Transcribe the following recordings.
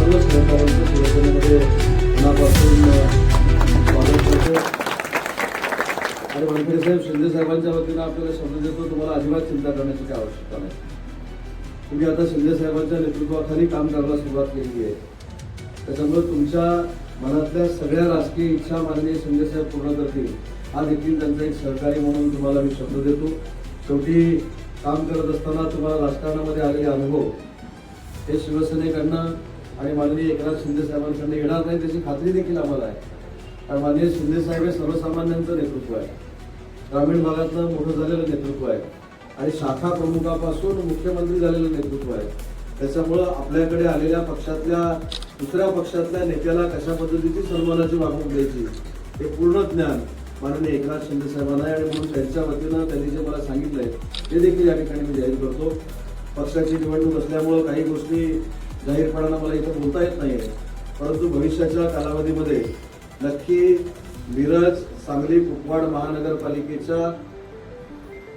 सर्वच शिवसेनेमध्ये मनापासून स्वागत करतो. साहेब शिंदे साहेबांच्या आपल्याला शब्द देतो तुम्हाला अजिबात चिंता करण्याची आवश्यकता नाही. तुम्ही आता शिंदे साहेबांच्या काम करायला सुरुवात केली आहे. त्याच्यामुळे तुमच्या मनातल्या सगळ्या राजकीय इच्छा माननीय शिंदे पूर्ण करतील हा देखील त्यांचा एक सहकारी म्हणून तुम्हाला मी शब्द देतो. शेवटी काम करत असताना तुम्हाला राजकारणामध्ये आलेले अनुभव हे शिवसेनेकडनं आणि माननीय एकनाथ शिंदे साहेबांकडनं येणार नाही त्याची खात्री देखील आम्हाला आहे. कारण माननीय शिंदे साहेब हे सर्वसामान्यांचं नेतृत्व आहे. ग्रामीण भागातलं मोठं झालेलं नेतृत्व आहे. आणि शाखा प्रमुखापासून मुख्यमंत्री झालेलं नेतृत्व आहे. त्याच्यामुळं आपल्याकडे आलेल्या पक्षातल्या दुसऱ्या पक्षातल्या नेत्याला कशा पद्धतीची सन्मानाची वागणूक द्यायची हे पूर्ण ज्ञान माननीय एकनाथ शिंदे साहेबांना आहे. आणि म्हणून त्यांच्या वतीनं त्यांनी जे मला सांगितलंय ते देखील या ठिकाणी मी जाहीर करतो. पक्षाची निवडणूक असल्यामुळं काही गोष्टी जाहीरपणानं मला इथं बोलता येत नाहीये. परंतु भविष्याच्या कालावधीमध्ये नक्की मिरज सांगली कुपवाड महानगरपालिकेच्या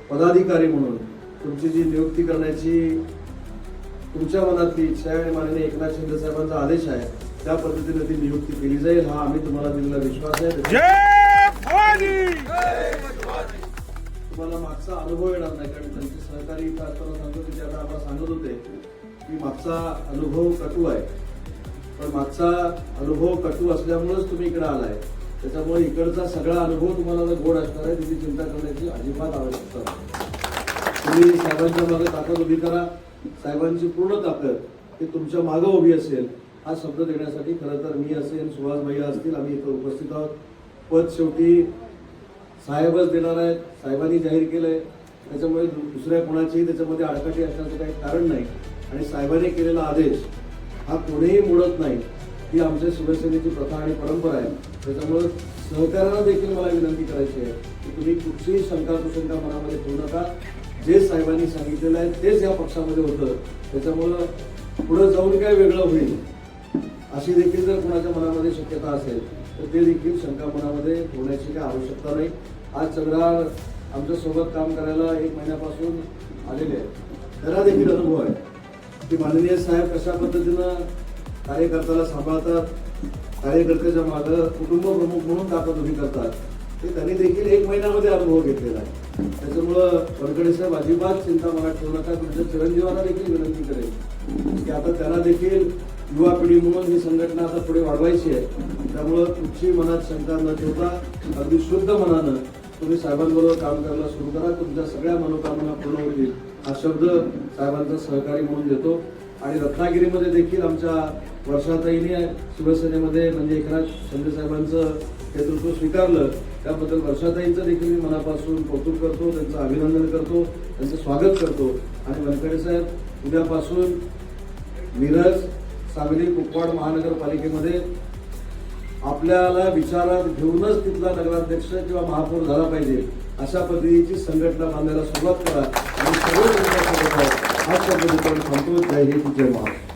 पदाधिकारी म्हणून तुमची जी नियुक्ती करण्याची तुमच्या मनातली इच्छा आहे आणि माननीय एकनाथ शिंदे साहेबांचा आदेश आहे त्या पद्धतीने ती नियुक्ती केली जाईल हा आम्ही तुम्हाला दिलेला विश्वास आहे. तुम्हाला मागचा अनुभव येणार नाही कारण त्यांचे सहकारी इथं असताना सांगत ते आता आम्हाला सांगत होते. की मागचा अनुभव कटू आहे. पण मागचा अनुभव कटू असल्यामुळेच तुम्ही इकडे आलाय. त्याच्यामुळे इकडचा सगळा अनुभव तुम्हाला जर गोड असणार आहे त्याची चिंता करण्याची अजिबात आवश्यकता तुम्ही साहेबांच्या मागे ताकद उभी करा. साहेबांची पूर्ण ताकद ही तुमच्या मागं उभी असेल हा शब्द देण्यासाठी खरं तर मी असेल सुहास भैया असतील आम्ही इथं उपस्थित आहोत. पद शेवटी साहेबच देणार आहेत. साहेबांनी जाहीर केलं आहे त्याच्यामुळे दुसऱ्या कोणाचीही त्याच्यामध्ये आडकाठी असण्याचं काही कारण नाही. आणि साहेबांनी केलेला आदेश हा कोणीही मोडत नाही. ही आमच्या शिवसेनेची प्रथा आणि परंपरा आहे. त्याच्यामुळं सहकार्याला देखील मला विनंती करायची आहे की तुम्ही कुठचीही शंका कुशंका मनामध्ये ठेवू नका. जे साहेबांनी सांगितलेलं आहे तेच या पक्षामध्ये होतं. त्याच्यामुळं पुढं जाऊन काय वेगळं होईल अशी देखील जर कोणाच्या मनामध्ये शक्यता असेल तर ते देखील शंका मनामध्ये ठेवण्याची काही आवश्यकता नाही. आज चंद्रार आमच्यासोबत काम करायला एक महिन्यापासून आलेले आहेत. त्याला देखील अनुभव आहे. की माननीय साहेब कशा पद्धतीनं कार्यकर्त्याला सांभाळतात कार्यकर्त्याच्या मागं कुटुंब प्रमुख म्हणून ताकद उभी करतात ते त्यांनी देखील एक महिन्यामध्ये अनुभव घेतलेला आहे. त्याच्यामुळं वनकडे साहेब अजिबात चिंता मनात ठेवू नका तुमच्या चिरंजीवाला देखील विनंती करेल की आता त्यांना देखील युवा पिढी म्हणून ही संघटना आता पुढे वाढवायची आहे. त्यामुळं तुमची मनात शंका न ठेवता अगदी शुद्ध मनानं तुम्ही साहेबांबरोबर काम करायला सुरू करा. तुमच्या सगळ्या मनोकामना पूर्ण होतील हा शब्द साहेबांचा सहकारी म्हणून देतो. आणि रत्नागिरीमध्ये देखील आमच्या वर्षाताईने शिवसेनेमध्ये म्हणजे एकनाथ शिंदे साहेबांचं नेतृत्व स्वीकारलं त्याबद्दल वर्षाताईंचं देखील मी मनापासून कौतुक करतो त्यांचं अभिनंदन करतो त्यांचं स्वागत करतो. आणि वनखेडे साहेब उद्यापासून मिरज सांगली कुपवाड महानगरपालिकेमध्ये आपल्याला विचारात घेऊनच तिथला नगराध्यक्ष किंवा महापौर झाला पाहिजे अशा पद्धतीची संघटना बांधायला सुरुवात करा आणि सर्व तुमच्यासोबत आहेत हा शब्द थांबतो. जय हिंद जय महाराष्ट्र.